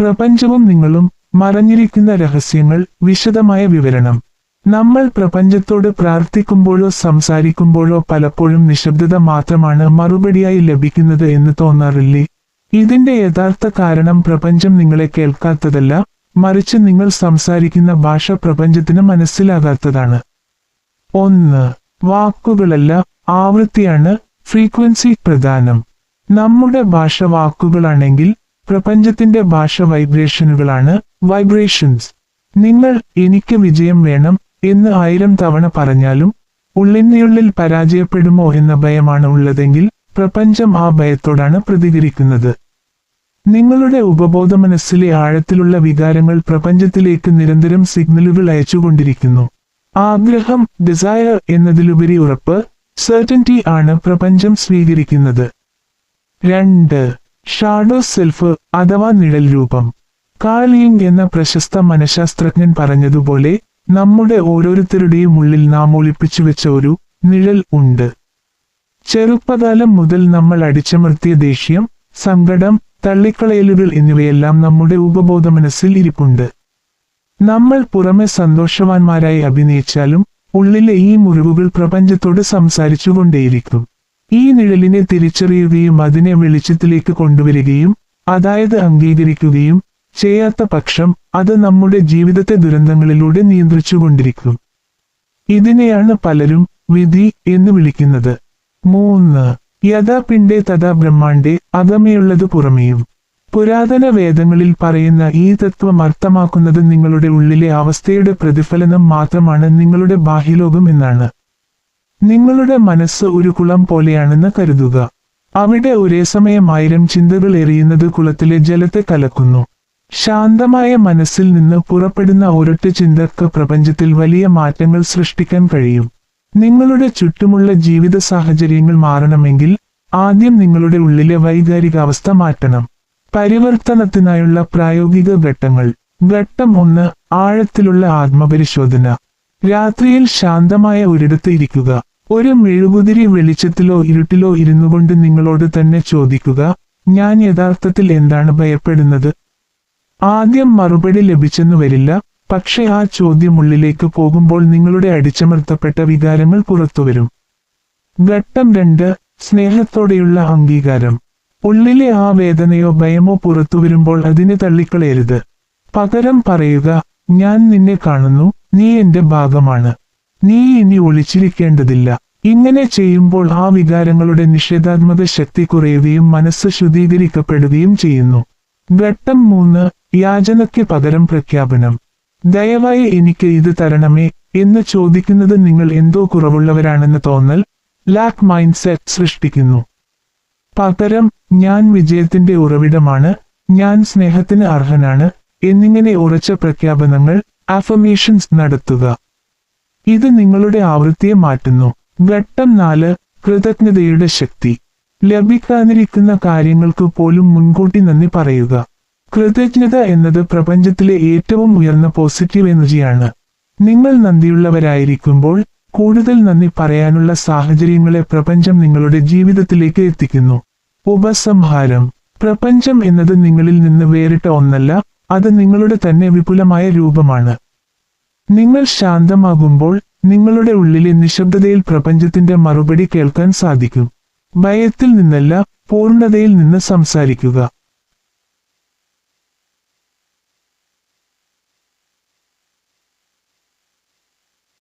പ്രപഞ്ചവും നിങ്ങളും മറഞ്ഞിരിക്കുന്ന രഹസ്യങ്ങൾ വിശദമായ വിവരണം. നമ്മൾ പ്രപഞ്ചത്തോട് പ്രാർത്ഥിക്കുമ്പോഴോ സംസാരിക്കുമ്പോഴോ പലപ്പോഴും നിശബ്ദത മാത്രമാണ് മറുപടിയായി ലഭിക്കുന്നത് എന്ന് തോന്നാറില്ലേ? ഇതിന്റെ യഥാർത്ഥ കാരണം പ്രപഞ്ചം നിങ്ങളെ കേൾക്കാത്തതല്ല മറിച്ച് നിങ്ങൾ സംസാരിക്കുന്ന ഭാഷ പ്രപഞ്ചത്തിന് മനസ്സിലാകാത്തതാണ്. ഒന്ന് വാക്കുകളല്ല ആവൃത്തിയാണ് ഫ്രീക്വൻസി പ്രധാനം. നമ്മുടെ ഭാഷ വാക്കുകളാണെങ്കിൽ പ്രപഞ്ചത്തിന്റെ ഭാഷ വൈബ്രേഷനുകളാണ് വൈബ്രേഷൻസ് നിങ്ങൾ എനിക്ക് വിജയം വേണം എന്ന് ആയിരം തവണ പറഞ്ഞാലും ഉള്ളിനുള്ളിൽ പരാജയപ്പെടുമോ എന്ന ഭയമാണ് ഉള്ളതെങ്കിൽ പ്രപഞ്ചം ആ ഭയത്തോടാണ് പ്രതികരിക്കുന്നത്. നിങ്ങളുടെ ഉപബോധ മനസ്സിലെ ആഴത്തിലുള്ള വികാരങ്ങൾ പ്രപഞ്ചത്തിലേക്ക് നിരന്തരം സിഗ്നലുകൾ അയച്ചുകൊണ്ടിരിക്കുന്നു. ആഗ്രഹം ഡിസയർ എന്നതിലുപരി ഉറപ്പ് സെർട്ടന്റി ആണ് പ്രപഞ്ചം സ്വീകരിക്കുന്നത്. രണ്ട് ഷാഡോ സെൽഫ് അഥവാ നിഴൽ രൂപം. കാളിയിങ് എന്ന പ്രശസ്ത മനഃശാസ്ത്രജ്ഞൻ പറഞ്ഞതുപോലെ നമ്മുടെ ഓരോരുത്തരുടെയും ഉള്ളിൽ നാം ഒളിപ്പിച്ചു വെച്ച ഒരു നിഴൽ ഉണ്ട്. ചെറുപ്പകാലം മുതൽ നമ്മൾ അടിച്ചമർത്തിയ ദേഷ്യം സങ്കടം തള്ളിക്കളയലുകൾ എന്നിവയെല്ലാം നമ്മുടെ ഉപബോധ മനസ്സിൽ ഇരിപ്പുണ്ട്. നമ്മൾ പുറമെ സന്തോഷവാന്മാരായി അഭിനയിച്ചാലും ഉള്ളിലെ ഈ മുറിവുകൾ പ്രപഞ്ചത്തോട് സംസാരിച്ചുകൊണ്ടേയിരിക്കും. ഈ നിഴലിനെ തിരിച്ചറിയുകയും അതിനെ വെളിച്ചത്തിലേക്ക് കൊണ്ടുവരികയും അതായത് അംഗീകരിക്കുകയും ചെയ്യാത്ത പക്ഷം അത് നമ്മുടെ ജീവിതത്തെ ദുരന്തങ്ങളിലൂടെ നിയന്ത്രിച്ചുകൊണ്ടിരിക്കും. ഇതിനെയാണ് പലരും വിധി എന്ന് വിളിക്കുന്നത്. മൂന്ന്. യഥാ പിണ്ടേ തഥാ ബ്രഹ്മാണ്ടേ അകമയുള്ളത് പുറമേയും. പുരാതന വേദങ്ങളിൽ പറയുന്ന ഈ തത്വം അർത്ഥമാക്കുന്നത് നിങ്ങളുടെ ഉള്ളിലെ അവസ്ഥയുടെ പ്രതിഫലനം മാത്രമാണ് നിങ്ങളുടെ ബാഹ്യലോകം എന്നാണ്. നിങ്ങളുടെ മനസ്സ് ഒരു കുളം പോലെയാണെന്ന് കരുതുക. അവിടെ ഒരേ സമയം ആയിരം ചിന്തകൾ എറിയുന്നത് കുളത്തിലെ ജലത്തെ കലക്കുന്നു. ശാന്തമായ മനസ്സിൽ നിന്ന് പുറപ്പെടുന്ന ഒരൊറ്റ ചിന്തക്ക് പ്രപഞ്ചത്തിൽ വലിയ മാറ്റങ്ങൾ സൃഷ്ടിക്കാൻ കഴിയും. നിങ്ങളുടെ ചുറ്റുമുള്ള ജീവിത സാഹചര്യങ്ങൾ മാറണമെങ്കിൽ ആദ്യം നിങ്ങളുടെ ഉള്ളിലെ വൈകാരികാവസ്ഥ മാറ്റണം. പരിവർത്തനത്തിനായുള്ള പ്രായോഗിക ഘട്ടങ്ങൾ. ഘട്ടം ഒന്ന് ആഴത്തിലുള്ള ആത്മപരിശോധന. രാത്രിയിൽ ശാന്തമായ ഒരിടത്ത് ഇരിക്കുക. ഒരു മെഴുകുതിരി വെളിച്ചത്തിലോ ഇരുട്ടിലോ ഇരുന്നുകൊണ്ട് നിങ്ങളോട് തന്നെ ചോദിക്കുക ഞാൻ യഥാർത്ഥത്തിൽ എന്താണ് ഭയപ്പെടുന്നത്? ആദ്യം മറുപടി ലഭിച്ചെന്നു വരില്ല പക്ഷെ ആ ചോദ്യം ഉള്ളിലേക്ക് പോകുമ്പോൾ നിങ്ങളുടെ അടിച്ചമർത്തപ്പെട്ട വികാരങ്ങൾ പുറത്തുവരും ഘട്ടം രണ്ട് സ്നേഹത്തോടെയുള്ള അംഗീകാരം. ഉള്ളിലെ ആ വേദനയോ ഭയമോ പുറത്തുവരുമ്പോൾ അതിനെ തള്ളിക്കളയരുത്. പകരം പറയുക ഞാൻ നിന്നെ കാണുന്നു നീ എന്റെ ഭാഗമാണ്. നീ ഇനി ഒളിച്ചിരിക്കേണ്ടതില്ല. ഇങ്ങനെ ചെയ്യുമ്പോൾ ആ വികാരങ്ങളുടെ നിഷേധാത്മക ശക്തി കുറയുകയും മനസ്സ് ശുദ്ധീകരിക്കപ്പെടുകയും ചെയ്യുന്നു. ഘട്ടം മൂന്ന് യാചനയ്ക്ക് പകരം പ്രഖ്യാപനം. ദയവായി എനിക്ക് ഇത് തരണമേ എന്ന് ചോദിക്കുന്നത് നിങ്ങൾ എന്തോ കുറവുള്ളവരാണെന്ന് തോന്നൽ ലാക്ക് മൈൻഡ് സെറ്റ് സൃഷ്ടിക്കുന്നു. പകരം ഞാൻ വിജയത്തിന്റെ ഉറവിടമാണ് ഞാൻ സ്നേഹത്തിന് അർഹനാണ് എന്നിങ്ങനെ ഉറച്ച പ്രഖ്യാപനങ്ങൾ അഫമേഷൻസ് നടത്തുക. ഇത് നിങ്ങളുടെ ആവൃത്തിയെ മാറ്റുന്നു. ഘട്ടം നാല് കൃതജ്ഞതയുടെ ശക്തി. ലഭിക്കാതിരിക്കുന്ന കാര്യങ്ങൾക്ക് പോലും മുൻകൂട്ടി നന്ദി പറയുക. കൃതജ്ഞത എന്നത് പ്രപഞ്ചത്തിലെ ഏറ്റവും ഉയർന്ന പോസിറ്റീവ് എനർജിയാണ് നിങ്ങൾ നന്ദിയുള്ളവരായിരിക്കുമ്പോൾ കൂടുതൽ നന്ദി പറയാനുള്ള സാഹചര്യങ്ങളെ പ്രപഞ്ചം നിങ്ങളുടെ ജീവിതത്തിലേക്ക് എത്തിക്കുന്നു. ഉപസംഹാരം. പ്രപഞ്ചം എന്നത് നിങ്ങളിൽ നിന്ന് വേറിട്ട ഒന്നല്ല അത് നിങ്ങളുടെ തന്നെ വിപുലമായ രൂപമാണ്. നിങ്ങൾ ശാന്തമാകുമ്പോൾ നിങ്ങളുടെ ഉള്ളിലെ നിശബ്ദതയിൽ പ്രപഞ്ചത്തിന്റെ മറുപടി കേൾക്കാൻ സാധിക്കും. ഭയത്തിൽ നിന്നല്ല പൂർണതയിൽ നിന്ന് സംസാരിക്കുക.